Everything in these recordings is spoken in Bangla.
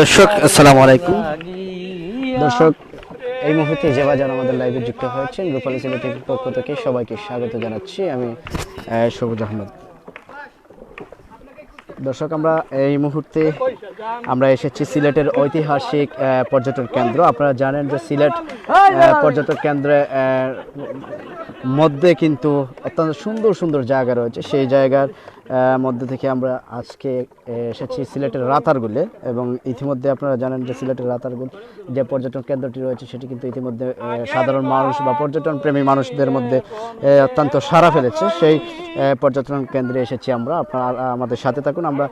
দর্শক, আসসালামু আলাইকুম। দর্শক, এই মুহূর্তে যে বাজার আমাদের লাইভে যুক্ত হয়েছেন, রূপালী সিলেটের পক্ষ থেকে সবাইকে স্বাগত জানাচ্ছি আমি সবুজ আহমেদ। দর্শক, আমরা এই মুহূর্তে আমরা এসেছি সিলেটের ঐতিহাসিক পর্যটন কেন্দ্র। আপনারা জানেন যে সিলেট পর্যটন কেন্দ্রে মধ্যে কিন্তু অত্যন্ত সুন্দর সুন্দর জায়গা রয়েছে। সেই জায়গার মধ্যে থেকে আমরা আজকে এসেছি সিলেটের রাতারগুলে এবং ইতিমধ্যে আপনারা জানেন যে সিলেটের রাতারগুল যে পর্যটন কেন্দ্রটি রয়েছে, সেটি কিন্তু ইতিমধ্যে সাধারণ মানুষ বা পর্যটন প্রেমী মানুষদের মধ্যে অত্যন্ত সাড়া ফেলেছে। সেই পর্যটন কেন্দ্রে এসেছি আমরা। আপনারা আমাদের সাথে থাকুন। আমরা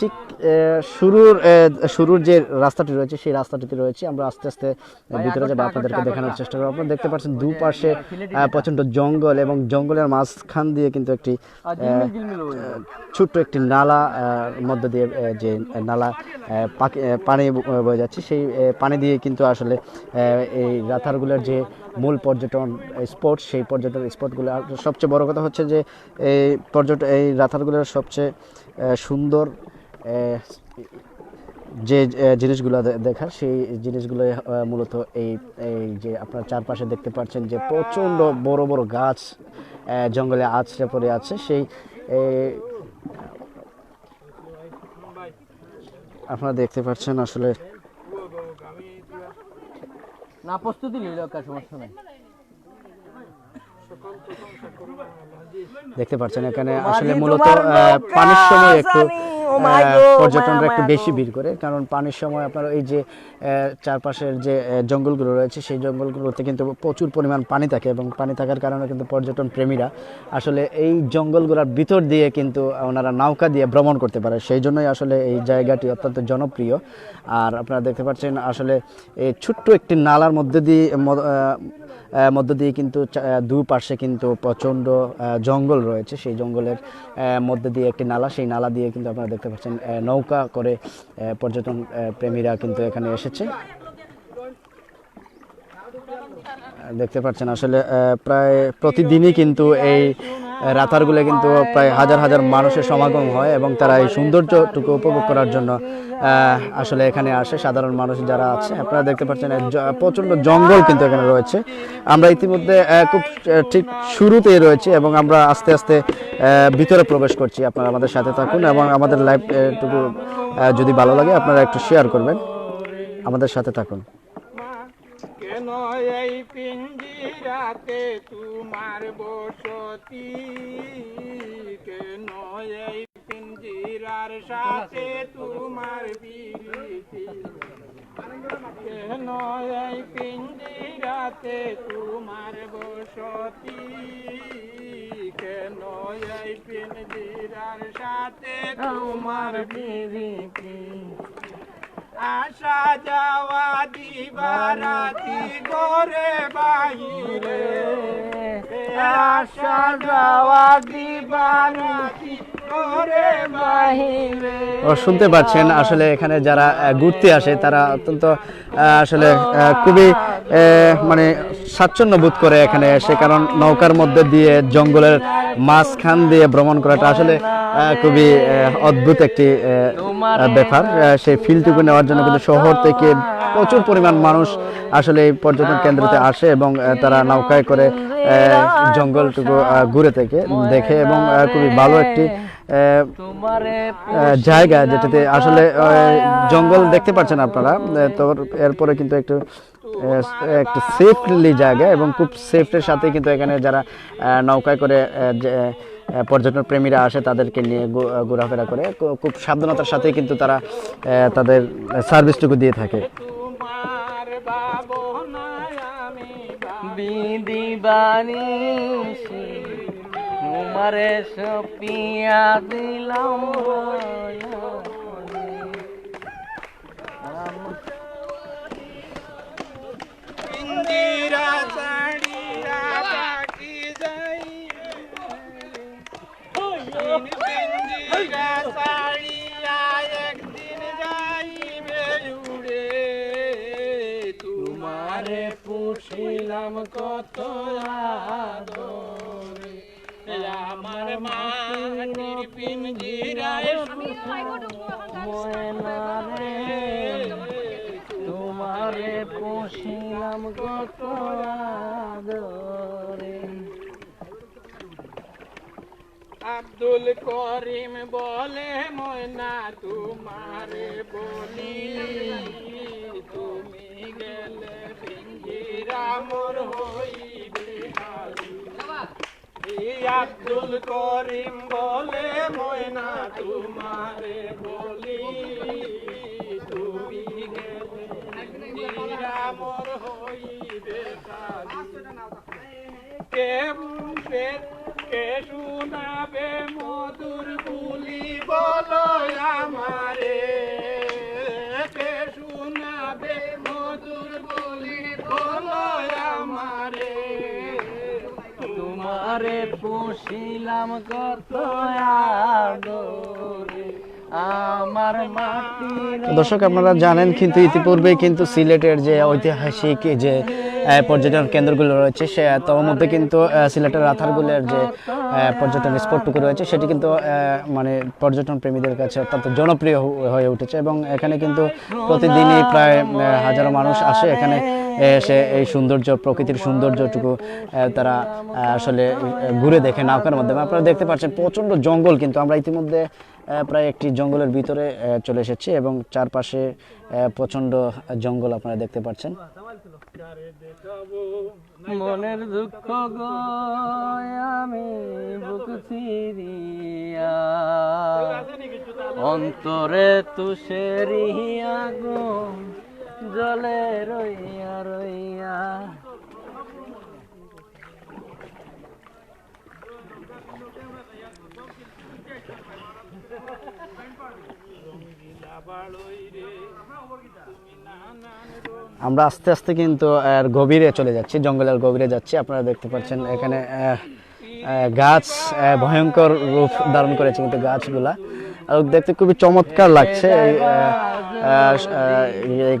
ঠিক শুরুর শুরুর যে রাস্তাটি রয়েছে সেই রাস্তাটিতে রয়েছে। আমরা আস্তে আস্তে ভিতরে যাব আপনাদেরকে দেখানোর চেষ্টা করব। আপনারা দেখতে পাচ্ছেন দুপাশে প্রচণ্ড জঙ্গল এবং জঙ্গলের মাঝখান দিয়ে কিন্তু একটি ছোট্ট একটি নালা মধ্য দিয়ে যে নালা পানি বয়ে যাচ্ছে। সেই পানি দিয়ে কিন্তু আসলে এই রাতারগুলোর যে মূল পর্যটন স্পট সেই পর্যটন স্পটগুলো সবচেয়ে বড় কথা হচ্ছে যে এই পর্যটন এই রাতারগুলোর সবচেয়ে সুন্দর যে জিনিসগুলো দেখার সেই জিনিসগুলো মূলত এই এই যে আপনার চারপাশে দেখতে পাচ্ছেন যে প্রচণ্ড বড় বড় গাছ জঙ্গলে আছড়ে পড়ে আছে। সেই আপনারা দেখতে পাচ্ছেন আসলে না প্রস্তুতি নিল সমস্যা নাই। দেখতে পাচ্ছেন এখানে আসলে মূলত পানির সময় একটু পর্যটনরা একটু বেশি ভিড় করে। কারণ পানির সময় আপনার এই যে চারপাশের যে জঙ্গলগুলো রয়েছে সেই জঙ্গলগুলোতে কিন্তু প্রচুর পরিমাণ পানি থাকে এবং পানি থাকার কারণে কিন্তু পর্যটন প্রেমীরা আসলে এই জঙ্গলগুলোর ভিতর দিয়ে কিন্তু ওনারা নৌকা দিয়ে ভ্রমণ করতে পারে। সেই জন্যই আসলে এই জায়গাটি অত্যন্ত জনপ্রিয়। আর আপনারা দেখতে পাচ্ছেন আসলে এই ছোট্ট একটি নালার মধ্যে দিয়ে মধ্য দিয়ে কিন্তু দুপাশে কিন্তু প্রচণ্ড জঙ্গল রয়েছে। সেই জঙ্গলের মধ্যে দিয়ে একটি নালা সেই নালা দিয়ে কিন্তু আপনারা দেখতে পাচ্ছেন নৌকা করে পর্যটন প্রেমীরা কিন্তু এখানে এসেছে। দেখতে পাচ্ছেন, আসলে প্রায় প্রতিদিনই কিন্তু এই রাতারগুলো কিন্তু প্রায় হাজার হাজার মানুষের সমাগম হয় এবং তারা এই সৌন্দর্যটুকু উপভোগ করার জন্য আসলে এখানে আসে সাধারণ মানুষ যারা আছে। আপনারা দেখতে পাচ্ছেন প্রচণ্ড জঙ্গল কিন্তু এখানে রয়েছে। আমরা ইতিমধ্যে খুব ঠিক শুরুতেই রয়েছে এবং আমরা আস্তে আস্তে ভিতরে প্রবেশ করছি। আপনারা আমাদের সাথে থাকুন এবং আমাদের লাইভ টুকু আহ, যদি ভালো লাগে আপনারা একটু শেয়ার করবেন। আমাদের সাথে থাকুন। কেন এই পিঞ্জিরাতে তোমার বসতি। কেন এই পিঞ্জিরার সাথে তোমার বিরতি। কেন এই পিঞ্জিরাতে তোমার বসতি। কেন এই পিঞ্জিরার সাথে তোমার বিরতি। আসা যাওয়া দিবারাতি গোরে বাহিরে। আসা যাওয়া দিবারাতি শুনতে পাচ্ছেন, আসলে এখানে যারা ঘুরতে আসে, তারা অত্যন্ত আসলে খুবই মানে স্বাচ্ছন্দ্য বোধ করে এখানে এসে, কারণ নৌকার মধ্যে দিয়ে জঙ্গলের মাঝখান দিয়ে ভ্রমণ করাটা আসলে খুবই অদ্ভুত একটি ব্যাপার। সেই ফিলটুকু নেওয়ার জন্য কিন্তু শহর থেকে প্রচুর পরিমাণ মানুষ আসলে এই পর্যটন কেন্দ্রতে আসে এবং তারা নৌকায় করে জঙ্গলটুকু ঘুরে থেকে, দেখে এবং খুবই ভালো একটি জায়গা যেটাতে আসলে জঙ্গল দেখতে পাচ্ছেন আপনারা। তো এরপরে কিন্তু একটু একটু সেফলি জায়গা এবং খুব সেফটির সাথে কিন্তু এখানে যারা নৌকায় করে পর্যটন প্রেমীরা আসে তাদেরকে নিয়ে ঘোরাফেরা করে। খুব সাবধানতার সাথে কিন্তু তারা তাদের সার্ভিসটুকু দিয়ে থাকে। তোমারে সপিয়া দিলাম তোমারে পুষিলাম কত আমার মাটির পিঞ্জিরায় ময়নারে তোমারে পুষিলাম কত আদরে। আব্দুল করিম বলে ময়না তোমারে বলি তুমি গেলে পিঞ্জিরা মোর হই। আব্দুল করিম বলে ময়না তোমারে বলি তুমি গেলে পিঞ্জিরা মোর হইবে কে শুনাবে তোমারে পুষিলাম কত আদরে দর্শক আপনারা জানেন কিন্তু ইতিপূর্বে কিন্তু সিলেটের যে ঐতিহাসিক যে পর্যটন কেন্দ্রগুলো রয়েছে, সে তার মধ্যে কিন্তু সিলেটের রাথারগুলের যে পর্যটন স্পটটুকু রয়েছে, সেটি কিন্তু মানে পর্যটন প্রেমীদের কাছে অত্যন্ত জনপ্রিয় হয়ে উঠেছে এবং এখানে কিন্তু প্রতিদিনই প্রায় হাজারো মানুষ আসে। এখানে এসে এই সৌন্দর্য, প্রকৃতির সৌন্দর্যটুকু তারা আসলে ঘুরে দেখে নৌকার মাধ্যমে। আপনারা দেখতে পাচ্ছেন প্রচণ্ড জঙ্গল কিন্তু আমরা ইতিমধ্যে প্রায় একটি জঙ্গলের ভিতরে চলে এসেছি এবং চারপাশে আহ, প্রচণ্ড জঙ্গল আপনারা দেখতে পাচ্ছেন। মনের দুঃখ আমি অন্তরে তুষেরিয়া গো জলে রইয়া রইয়া। আমরা আস্তে আস্তে কিন্তু গভীরে চলে যাচ্ছি, জঙ্গলের গভীরে যাচ্ছি। আপনারা দেখতে পাচ্ছেন এখানে গাছ ভয়ঙ্কর রূপ ধারণ করেছে কিন্তু গাছগুলা। দেখতে খুবই চমৎকার লাগছে এই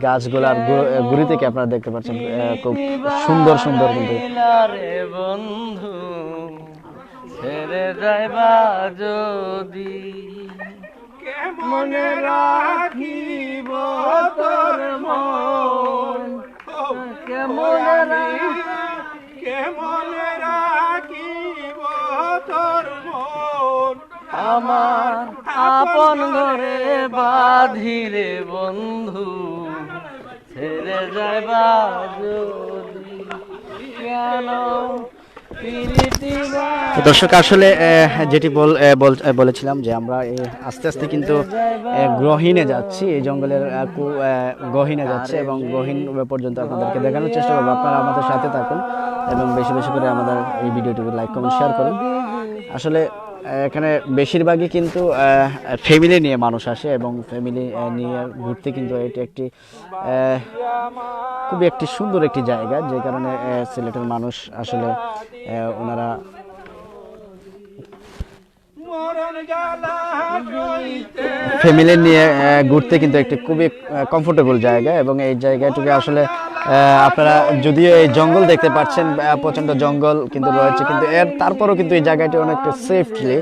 গাছগুলার গুড়ি থেকে আপনারা দেখতে পাচ্ছেন খুব সুন্দর সুন্দর কিন্তু। যদি। মনে রাখিব তোর মন। কেমন কেমন রাখিব তোর মন। আমার আপন ঘরে বাধিরে বন্ধু, ছেড়ে যাইবা যদি। কেন দর্শক, আসলে যেটি বল বল- বলেছিলাম যে আমরা আস্তে আস্তে কিন্তু গ্রহীণে যাচ্ছি, এই জঙ্গলের গহীনে যাচ্ছে এবং গহীন পর্যন্ত আপনাদেরকে দেখানোর চেষ্টা করব। আপনারা আমাদের সাথে থাকুন এবং বেশি বেশি করে আমাদের এই ভিডিওটিকে লাইক, কমেন্ট, শেয়ার করুন। আসলে এখানে বেশিরভাগই কিন্তু ফ্যামিলি নিয়ে মানুষ আসে এবং ফ্যামিলি নিয়ে ঘুরতে কিন্তু এটি একটি খুবই একটি সুন্দর একটি জায়গা। যে কারণে সিলেটের মানুষ আসলে ওনারা ফ্যামিলি নিয়ে ঘুরতে কিন্তু একটি খুবই কমফোর্টেবল জায়গা এবং এই জায়গাটুকু আসলে আপনারা যদিও এই জঙ্গল দেখতে পাচ্ছেন আহ, প্রচণ্ড জঙ্গল কিন্তু রয়েছে কিন্তু এর তারপরও কিন্তু এই জায়গাটি অনেকটা সেফলি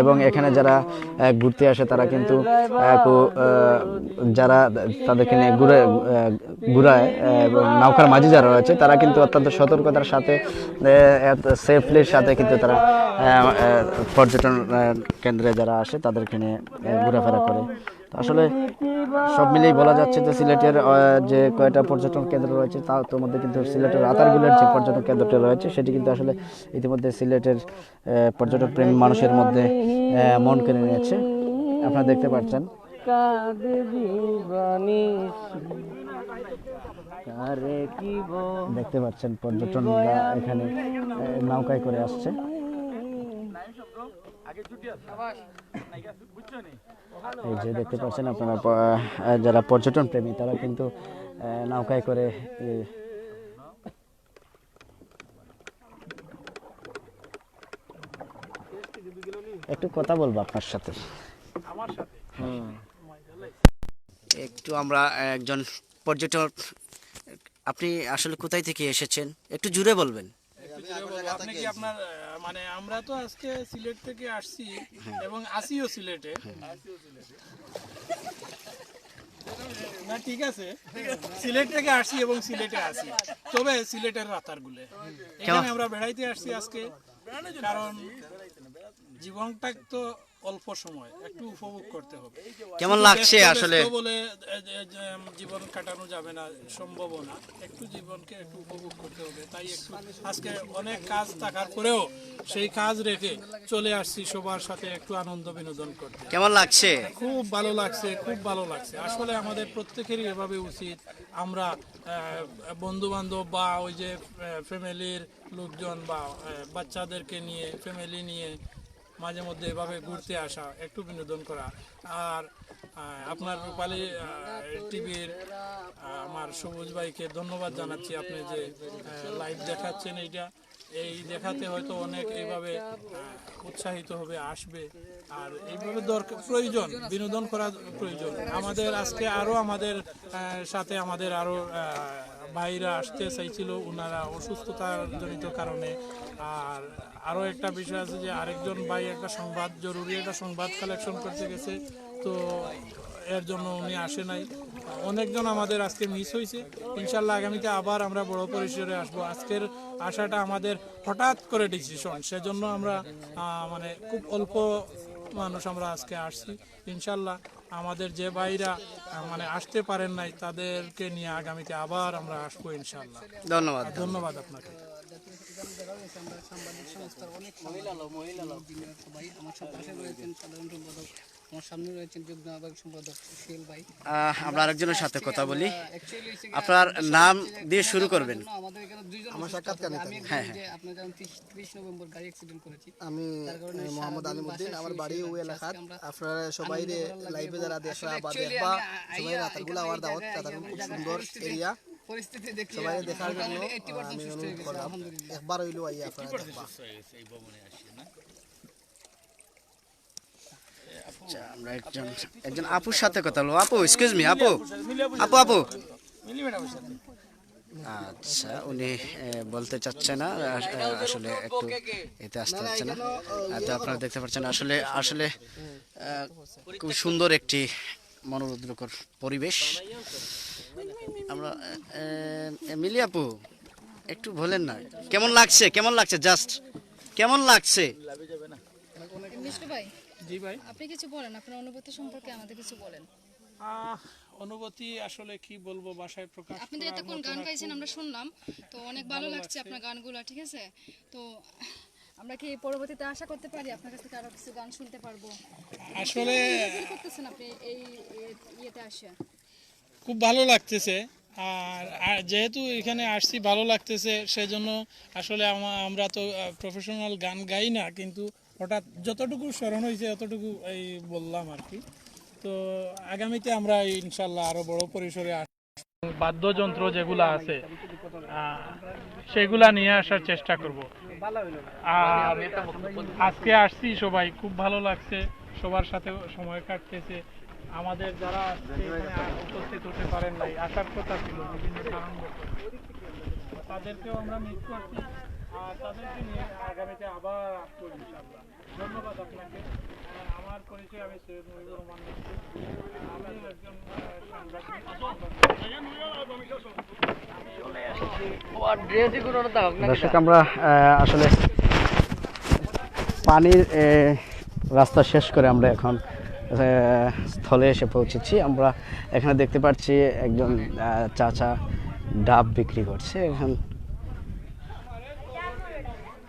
এবং এখানে যারা ঘুরতে আসে তারা কিন্তু যারা তাদেরকে নিয়ে ঘুরে ঘুরায় এবং নৌকার মাঝি যারা রয়েছে তারা কিন্তু অত্যন্ত সতর্কতার সাথে সেফলির সাথে কিন্তু তারা পর্যটন কেন্দ্রে যারা আসে তাদেরকে নিয়ে ঘোরাফেরা করে। আসলে সব মিলিয়ে বলা যাচ্ছে যে সিলেটের যে কয়টা পর্যটন কেন্দ্র রয়েছে তার তোর মধ্যে কিন্তু সিলেটের রাতারগুলের যে পর্যটন কেন্দ্রটি রয়েছে, সেটি কিন্তু আসলে ইতিমধ্যে সিলেটের পর্যটন প্রেমী মানুষের মধ্যে মন কেড়ে নিয়েছে। আপনারা দেখতে পাচ্ছেন। দেখতে পাচ্ছেন পর্যটনরা এখানে নৌকায় করে আসছে। এই যে দেখতে পাচ্ছেন আপনারা যারা পর্যটন প্রেমী তারা কিন্তু নৌকায় করে একটু কথা বলব আপনার সাথে। একটু আমরা একজন পর্যটক আপনি আসলে কোথায় থেকে এসেছেন? একটু জুড়ে বলবেন। আপনি কি আপনার আহ, মানে আমরা তো আজকে সিলেট থেকে আসছি এবং আসিও সিলেটে। না না ঠিক আছে। সিলেট থেকে আসছি এবং সিলেটে আসি। তবে সিলেটের রাতারগুলে। এখানে আমরা বেড়াইতে আসছি আজকে। কারণ জীবনটা তো অল্প সময় একটু উপভোগ করতে হবে। কেমন লাগছে আসলে? বলে জীবন কাটানো যাবে না সম্ভব না। একটু জীবনকে একটু উপভোগ করতে হবে তাই একটু আজকে অনেক কাজ থাকার পরেও সেই কাজ রেখে চলে আসছি সবার সাথে একটু আনন্দ বিনোদন করতে। কেমন লাগছে? খুব ভালো লাগছে খুব ভালো লাগছে। আসলে আমাদের প্রত্যেকেরই এভাবে উচিত আমরা বন্ধু বান্ধব বা ওই যে ফ্যামিলির লোকজন বা বাচ্চাদেরকে নিয়ে ফ্যামিলি নিয়ে মাঝে মধ্যে এভাবে ঘুরতে আসা একটু বিনোদন করা। আর আপনার রূপালী টিভির আমার সবুজ ভাইকে ধন্যবাদ জানাচ্ছি আপনি যে লাইভ দেখাচ্ছেন এইটা। এই দেখাতে হয়তো অনেক এইভাবে উৎসাহিত হবে আসবে। আর এইভাবে দরকার প্রয়োজন বিনোদন করা প্রয়োজন। আমাদের আজকে আরও আমাদের সাথে আমাদের আরও আহ, ভাইরা আসতে চাইছিল ওনারা অসুস্থতার জনিত কারণে। আর আরও একটা বিষয় আছে যে, আরেকজন ভাই একটা সংবাদ, জরুরি একটা সংবাদ কালেকশন করতে গেছে। তো এর জন্য উনি আসে নাই। অনেকজন আমাদের আজকে মিস হয়েছে ইনশাল্লাহ আগামীতে আবার আমরা বড় পরিসরে আসব। আজকের আশাটা আমাদের হঠাৎ করে ডিসিশন সেজন্য আমরা মানে খুব অল্প মানুষ আমরা আজকে আসছি। ইনশাল্লাহ আমাদের যে ভাইরা মানে আসতে পারেন নাই তাদেরকে নিয়ে আগামীতে আবার আমরা আসব ইনশাল্লাহ ধন্যবাদ। ধন্যবাদ আপনাকে। সাংবাদিক সংস্থার অনেক ভাই আমার সাথে রয়েছেন সাধারণ সম্পাদক আমার সামনে রয়েছেন যুগ্ম আহ্বায়ক সম্পাদক সুহেল ভাই। আহ, আমরা আরেকজনের সাথে কথা বলি। আপনার নাম দিয়ে শুরু করবেন। আমাদের এখানে দুইজন আমার সাক্ষাৎকার আমি হ্যাঁ, আপনার যেমন তিরিশ নভেম্বর গাড়ি অ্যাক্সিডেন্ট করেছি আমি মোহাম্মদ আমার বাড়ি ওই এলাকাত আপনারা সবাই লাইভে যারা বা দেখবা রাতারগুলা এই দাওয়াত খুব সুন্দর পরিস্থিতি- এরিয়া পরিস্থিতি দেখে সবাই দেখার জন্য 80% আমি সুস্থ হয়ে অনুরোধ গেছে, করলাম আলহামদুলিল্লাহ। একবার হইল আই আপনারা দেখবা আচ্ছা, আমরা একজন একজন আপুর সাথে কথা বলব। আপু এক্সকিউজ মি আপু। আপু আপু। আচ্ছা উনি বলতে চাচ্ছে না আসলে একটু এতে আসতে হচ্ছে না। তো আপনারা দেখতে পাচ্ছেন আসলে আসলে খুব সুন্দর একটি মনোরুদ্রকর পরিবেশ। আমরা মিলি আপু একটু বলেন না কেমন লাগছে কেমন লাগছে জাস্ট কেমন লাগছে? জি ভাই। আপনি কিছু বলেন আপনার অনুভূতি সম্পর্কে আমাদের কিছু বলেন। অনুভূতি আসলে কি বলব প্রকাশ আপনি তো এতক্ষণ গান গাইছেন আমরা শুনলাম তো অনেক ভালো লাগছে আপনার গানগুলো ঠিক আছে? তো আমরা কি পরবর্তীতে আশা করতে পারি আপনার কাছ থেকে আরও কিছু গান শুনতে পারব? আসলে করতেছেন আপনি এই ইয়ে- ইয়েতে আসে? খুব ভালো লাগতেছে। আর যেহেতু এখানে আসছি ভালো লাগতেছে সেজন্য আসলে আমা- আমরা তো প্রফেশনাল গান গাই না কিন্তু হঠাৎ যতটুকু স্মরণ হয়েছে ততটুকু এই বললাম আর কি। তো আগামীতে আমরা ইনশাল্লাহ আরও বড় পরিসরে বাদ্যযন্ত্র যেগুলা আছে সেগুলা নিয়ে আসার চেষ্টা করব। আর আজকে আসছি সবাই, খুব ভালো লাগছে, সবার সাথে সময় কাটতেছে। আমাদের যারা উপস্থিত হতে পারেন নাই, আসার কথা ছিল বিভিন্ন কারণবশত। তাদেরকেও আমরা মিস করছি। আর তাদেরকে নিয়ে আগামীতে আবার আসব ইনশাল্লাহ ধন্যবাদ আপনাকে। আমার পরিচয় আমি সৈয়দ মুজিবুর রহমান আমি একজন দর্শক আমরা আসলে পানির রাস্তা শেষ করে আমরা এখন স্থলে এসে পৌঁছেছি। আমরা এখানে দেখতে পাচ্ছি একজন আহ, চাচা ডাব বিক্রি করছে। এখন দেখতে পাচ্ছেন কোনটা ষাট ওই রেগুলার ষাট আর ওগুলো সত্তর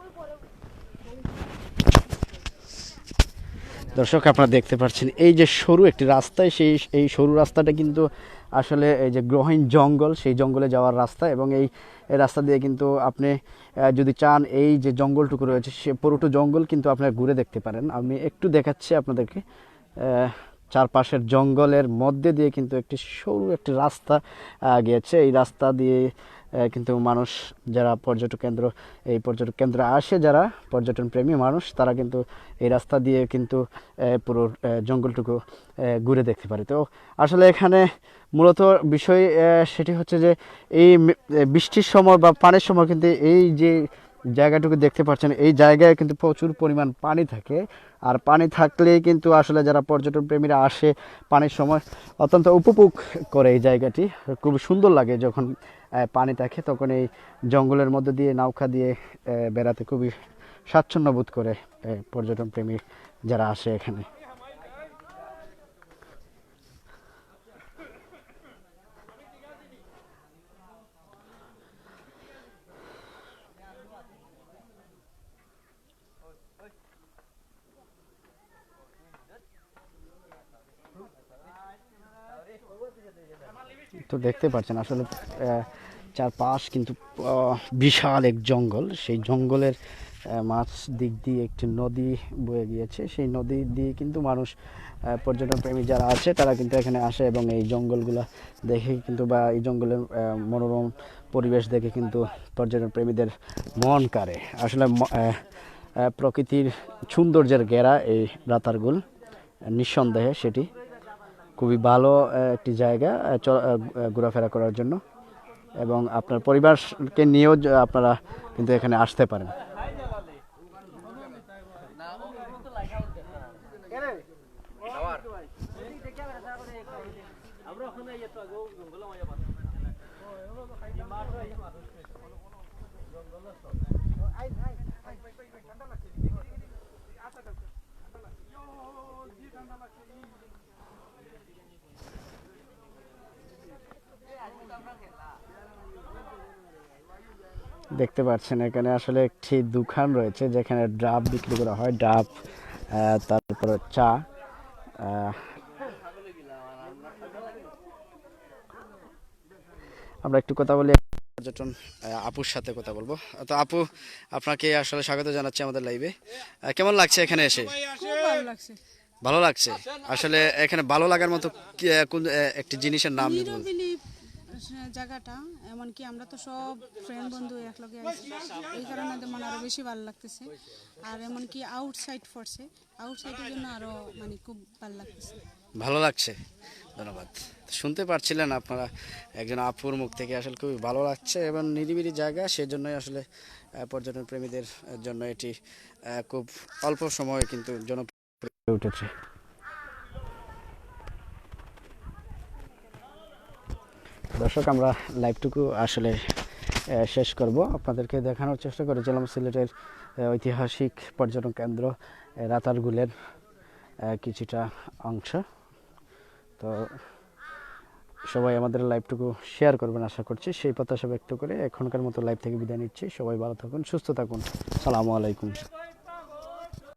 ওই বড় দর্শক, আপনারা দেখতে পাচ্ছেন, এই যে সরু একটি রাস্তায়, সেই, এই সরু রাস্তাটা কিন্তু আসলে এই যে গ্রহীণ জঙ্গল, সেই জঙ্গলে যাওয়ার রাস্তা এবং এই এই রাস্তা দিয়ে কিন্তু আপনি যদি চান এই যে জঙ্গলটুকু রয়েছে, সে পুরোটো জঙ্গল কিন্তু আপনারা ঘুরে দেখতে পারেন। আমি একটু দেখাচ্ছি আপনাদেরকে চারপাশের জঙ্গলের মধ্যে দিয়ে কিন্তু একটি সরু একটি রাস্তা গিয়েছে। এই রাস্তা দিয়ে কিন্তু মানুষ যারা পর্যটক কেন্দ্র, এই পর্যটক কেন্দ্র আসে যারা পর্যটন প্রেমী মানুষ, তারা কিন্তু এই রাস্তা দিয়ে কিন্তু পুরো জঙ্গলটুকু ঘুরে দেখতে পারে। তো আসলে এখানে মূলত বিষয় সেটি হচ্ছে যে এই বৃষ্টির সময় বা পানির সময় কিন্তু এই যে জায়গাটুকু দেখতে পাচ্ছেন, এই জায়গায় কিন্তু প্রচুর পরিমাণ পানি থাকে। আর পানি থাকলেই কিন্তু আসলে যারা পর্যটন প্রেমীরা আসে, পানির সময় অত্যন্ত উপভোগ করে এই জায়গাটি। খুব সুন্দর লাগে যখন পানি থাকে, তখন এই জঙ্গলের মধ্যে দিয়ে, নৌকা দিয়ে বেড়াতে খুবই স্বাচ্ছন্দ্য বোধ করে পর্যটন প্রেমী যারা আসে এখানে। তো দেখতে পাচ্ছেন, আসলে চারপাশ কিন্তু বিশাল এক জঙ্গল। সেই জঙ্গলের মাছ দিক দিয়ে একটি নদী বয়ে গিয়েছে। সেই নদী দিয়ে কিন্তু মানুষ পর্যটন প্রেমী যারা আছে, তারা কিন্তু এখানে আসে এবং এই জঙ্গলগুলো দেখে কিন্তু বা এই জঙ্গলের মনোরম পরিবেশ দেখে কিন্তু পর্যটন প্রেমীদের মন কাড়ে। আসলে প্রকৃতির সৌন্দর্যের ঘেরা এই রাতারগুল, নিঃসন্দেহে সেটি। খুবই ভালো একটি জায়গা ঘোরাফেরা করার জন্য। এবং আপনার পরিবারকে নিয়েও আপনারা কিন্তু এখানে আসতে পারেন। দেখতে পাচ্ছেন এখানে আসলে একটি দোকান রয়েছে যেখানে ডাব বিক্রি করা হয় ডাব তারপরে চা আমরা একটু কথা বলি পর্যটন আপুর সাথে কথা বলব। তো আপু আপনাকে আসলে স্বাগত জানাচ্ছি আমাদের লাইভে কেমন লাগছে এখানে এসে? ভালো লাগছে। আসলে এখানে ভালো লাগার মতো কোন একটি জিনিসের নাম জায়গাটা, এমনকি আমরা তো সব ফ্রেন্ড বন্ধু একলগে আছি এই কারণে মানে আরও বেশি ভালো লাগতেছে। আর এমনকি আউটসাইড পড়ছে আউটসাইডের জন্য আরও মানে খুব ভালো লাগতেছে। ভালো লাগছে, ধন্যবাদ। শুনতে পারছিলেন আপনারা, একজন আপুর মুখ থেকে আসলে খুবই ভালো লাগছে এবং নিরিবিলি জায়গা, সেজন্যই আসলে পর্যটন প্রেমীদের জন্য এটি খুব অল্প সময়ে কিন্তু জনপ্রিয় উঠেছে। দর্শক, আমরা লাইভটুকু আসলে শেষ করব। আপনাদেরকে দেখানোর চেষ্টা করেছিলাম সিলেটের ঐতিহাসিক পর্যটন কেন্দ্র রাতারগুলের কিছুটা অংশ। তো সবাই আমাদের লাইভটুকু শেয়ার করবেন আশা করছি। সেই প্রত্যাশা ব্যক্ত করে এখনকার মতো লাইভ থেকে বিদায় নিচ্ছি। সবাই ভালো থাকুন, সুস্থ থাকুন। সালামু আলাইকুম।